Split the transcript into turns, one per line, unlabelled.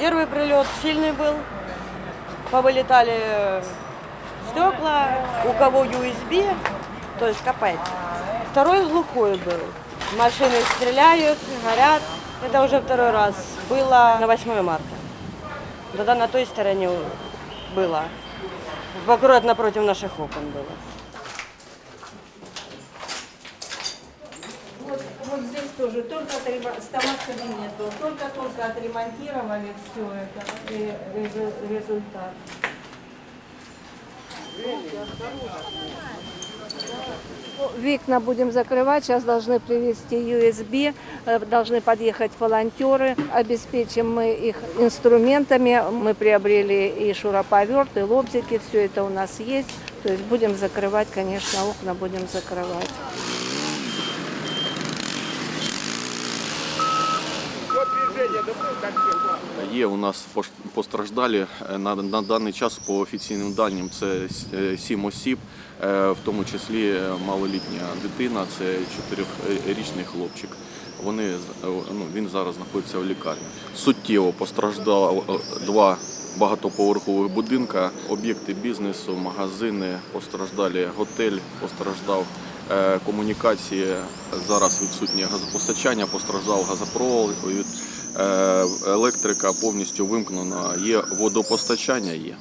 Первый прилет сильный был. Повылетали э, стекла, у кого USB, то есть копайте. Второй глухой был. Машины стреляют, горят. Это уже второй раз. Было на 8 марта. Тогда на той стороне было. Аккурат напротив наших окон было.
Тоже только отрема- стомат нету, только-только отремонтировали все это и резу- результат. Вікна будем закрывать, сейчас должны привезти USB, э, должны подъехать волонтеры, обеспечим мы их инструментами, мы приобрели и шуруповерт, и лобзики, все это у нас есть, то есть будем закрывать, конечно, окна будем закрывать.
Є у нас постраждалі Е, на, на даний час по офіційним даним це е, сім осіб, е, в тому числі малолітня дитина, це чотирьохрічний хлопчик. Вони ну, він зараз знаходиться в лікарні. Суттєво постраждало два багатоповерхових будинка, об'єкти бізнесу, магазини, постраждалі готель, постраждав комунікації. Зараз відсутнє газопостачання, постраждав газопровод. Е, Електрика повністю вимкнена. Є водопостачання, є.